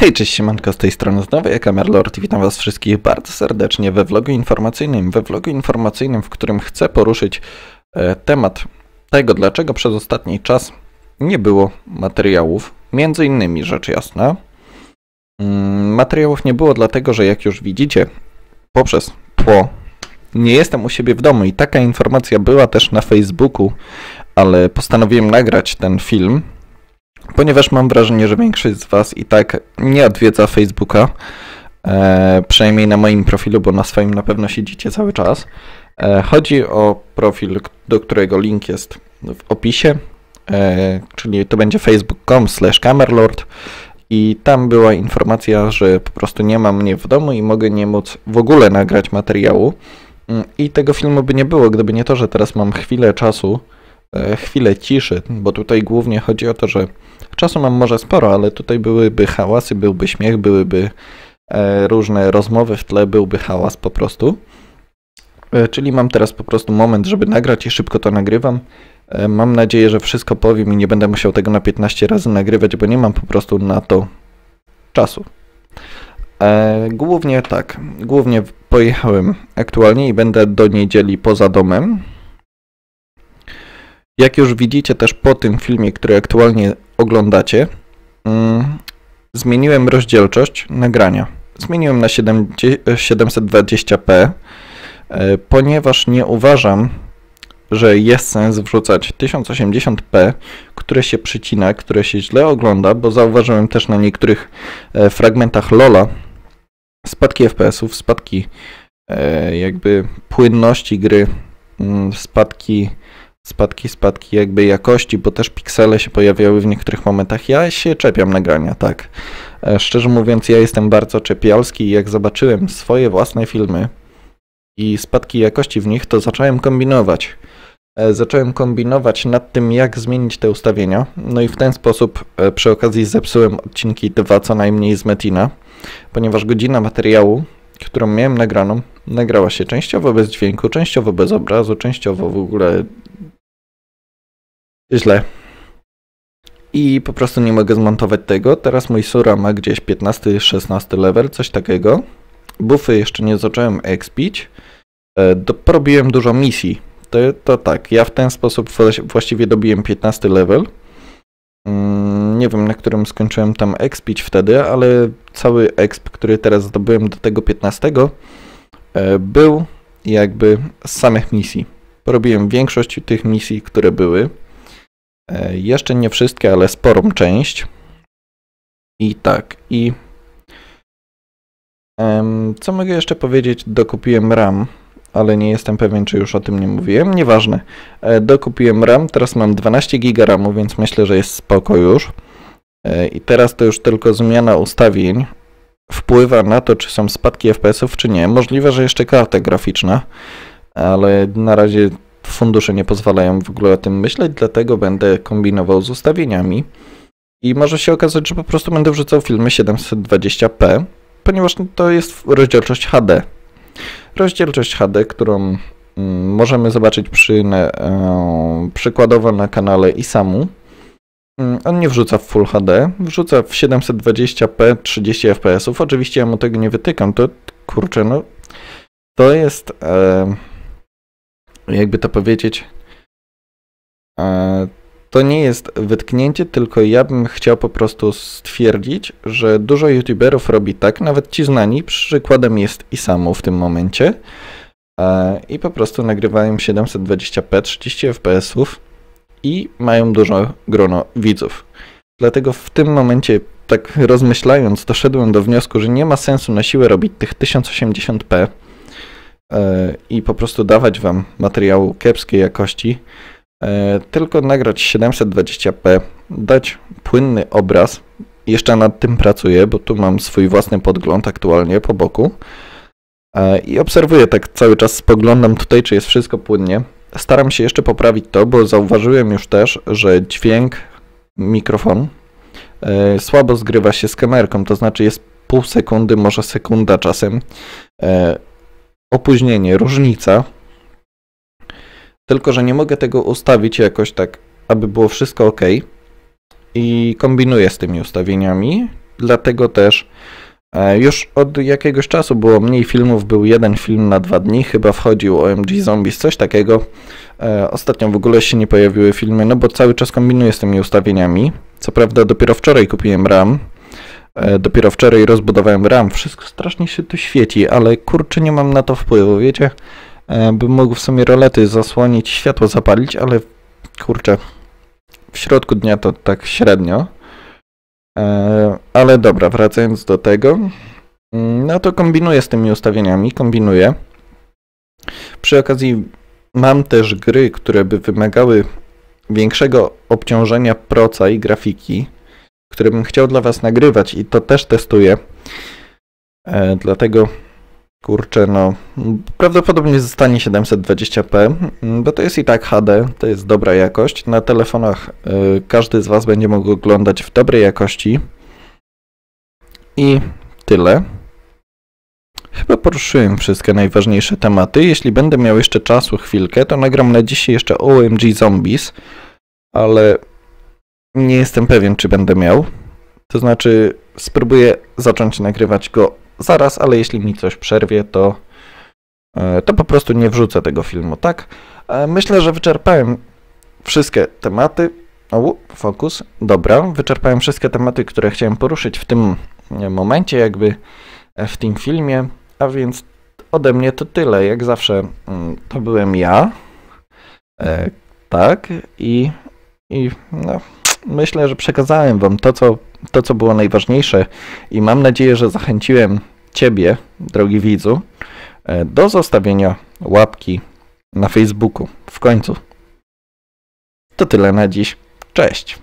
Hej, cześć, siemanko, z tej strony znowu ja Kamerlord i witam was wszystkich bardzo serdecznie we vlogu informacyjnym. We vlogu informacyjnym, w którym chcę poruszyć e, temat tego, dlaczego przez ostatni czas nie było materiałów, między innymi rzecz jasna. Mm, materiałów nie było dlatego, że jak już widzicie poprzez tło, nie jestem u siebie w domu i taka informacja była też na Facebooku, ale postanowiłem nagrać ten film, ponieważ mam wrażenie, że większość z Was i tak nie odwiedza Facebooka, e, przynajmniej na moim profilu, bo na swoim na pewno siedzicie cały czas. E, chodzi o profil, do którego link jest w opisie, e, czyli to będzie facebook.com camerlord i tam była informacja, że po prostu nie ma mnie w domu i mogę nie móc w ogóle nagrać materiału. Mm, I tego filmu by nie było, gdyby nie to, że teraz mam chwilę czasu, chwilę ciszy, bo tutaj głównie chodzi o to, że czasu mam może sporo, ale tutaj byłyby hałasy, byłby śmiech, byłyby e, różne rozmowy w tle, byłby hałas po prostu. E, czyli mam teraz po prostu moment, żeby nagrać i szybko to nagrywam. Mam nadzieję, że wszystko powiem i nie będę musiał tego na 15 razy nagrywać, bo nie mam po prostu na to czasu. Głównie tak, głównie pojechałem aktualnie i będę do niedzieli poza domem. Jak już widzicie też po tym filmie, który aktualnie oglądacie, mm, zmieniłem rozdzielczość nagrania. Zmieniłem na 720p, e, ponieważ nie uważam, że jest sens wrzucać 1080p, które się przycina, które się źle ogląda, bo zauważyłem też na niektórych e, fragmentach LOLa spadki FPS-ów, spadki e, jakby płynności gry, mm, spadki spadki, spadki jakby jakości, bo też piksele się pojawiały w niektórych momentach. Ja się czepiam nagrania, tak. E, szczerze mówiąc, ja jestem bardzo czepialski i jak zobaczyłem swoje własne filmy i spadki jakości w nich, to zacząłem kombinować. E, zacząłem kombinować nad tym, jak zmienić te ustawienia. No i w ten sposób e, przy okazji zepsułem odcinki dwa co najmniej z Metina, ponieważ godzina materiału, którą miałem nagraną, nagrała się częściowo bez dźwięku, częściowo bez obrazu, częściowo w ogóle źle. I po prostu nie mogę zmontować tego. Teraz mój Sura ma gdzieś 15-16 level, coś takiego. Buffy jeszcze nie zacząłem expić. E, porobiłem dużo misji. To, to tak, ja w ten sposób właściwie dobiłem 15 level. Mm, nie wiem, na którym skończyłem tam expić wtedy, ale cały exp, który teraz zdobyłem do tego 15, e, był jakby z samych misji. Porobiłem większość tych misji, które były. E, jeszcze nie wszystkie, ale sporą część. I tak, i co mogę jeszcze powiedzieć? Dokupiłem RAM, ale nie jestem pewien, czy już o tym nie mówiłem. Nieważne. E, dokupiłem RAM, teraz mam 12 GB RAMu, więc myślę, że jest spoko już. E, I teraz to już tylko zmiana ustawień wpływa na to, czy są spadki FPS-ów, czy nie. Możliwe, że jeszcze karta graficzna, ale na razie fundusze nie pozwalają w ogóle o tym myśleć, dlatego będę kombinował z ustawieniami. I może się okazać, że po prostu będę wrzucał filmy 720p, ponieważ to jest rozdzielczość HD. Rozdzielczość HD, którą mm, możemy zobaczyć przy, e, przykładowo na kanale Isamu. Mm, on nie wrzuca w Full HD, wrzuca w 720p 30 fps. Oczywiście ja mu tego nie wytykam, to kurczę, no to jest e, jakby to powiedzieć, e, to nie jest wytknięcie, tylko ja bym chciał po prostu stwierdzić, że dużo youtuberów robi tak, nawet ci znani, przykładem jest i samo w tym momencie, e, i po prostu nagrywają 720p 30 fps i mają dużo grono widzów. Dlatego w tym momencie, tak rozmyślając, doszedłem do wniosku, że nie ma sensu na siłę robić tych 1080p, i po prostu dawać wam materiału kiepskiej jakości, e, tylko nagrać 720p, dać płynny obraz. Jeszcze nad tym pracuję, bo tu mam swój własny podgląd aktualnie po boku. E, I obserwuję tak cały czas, spoglądam tutaj, czy jest wszystko płynnie. Staram się jeszcze poprawić to, bo zauważyłem już też, że dźwięk, mikrofon e, słabo zgrywa się z kamerką, to znaczy jest pół sekundy, może sekunda czasem opóźnienie, różnica. Tylko, że nie mogę tego ustawić jakoś tak, aby było wszystko ok. I kombinuję z tymi ustawieniami. dlatego też e, już od jakiegoś czasu było mniej filmów, był jeden film na dwa dni, chyba wchodził OMG Zombies, coś takiego. E, ostatnio w ogóle się nie pojawiły filmy, no bo cały czas kombinuję z tymi ustawieniami. Co prawda dopiero wczoraj kupiłem RAM, dopiero wczoraj rozbudowałem RAM, wszystko strasznie się tu świeci, ale kurczę nie mam na to wpływu, wiecie? Bym mógł w sumie rolety zasłonić, światło zapalić, ale kurczę, w środku dnia to tak średnio. E, ale dobra, wracając do tego, mm, no to kombinuję z tymi ustawieniami, kombinuję. Przy okazji mam też gry, które by wymagały większego obciążenia proca i grafiki, które bym chciał dla Was nagrywać i to też testuję. E, dlatego Kurczę, no. Prawdopodobnie zostanie 720p, bo to jest i tak HD, to jest dobra jakość. Na telefonach y, każdy z Was będzie mógł oglądać w dobrej jakości. I tyle. Chyba poruszyłem wszystkie najważniejsze tematy. Jeśli będę miał jeszcze czasu, chwilkę, to nagram na dzisiaj jeszcze OMG Zombies, ale nie jestem pewien, czy będę miał. To znaczy, spróbuję zacząć nagrywać go zaraz, ale jeśli mi coś przerwie, to, e, to po prostu nie wrzucę tego filmu, tak? E, myślę, że wyczerpałem wszystkie tematy. O, fokus. Dobra, wyczerpałem wszystkie tematy, które chciałem poruszyć w tym e, momencie, jakby w tym filmie, a więc ode mnie to tyle. Jak zawsze mm, to byłem ja. E, tak, i, i no, myślę, że przekazałem Wam to co, to, co było najważniejsze, i mam nadzieję, że zachęciłem Ciebie, drogi widzu, e, do zostawienia łapki na Facebooku. W końcu. To tyle na dziś. Cześć.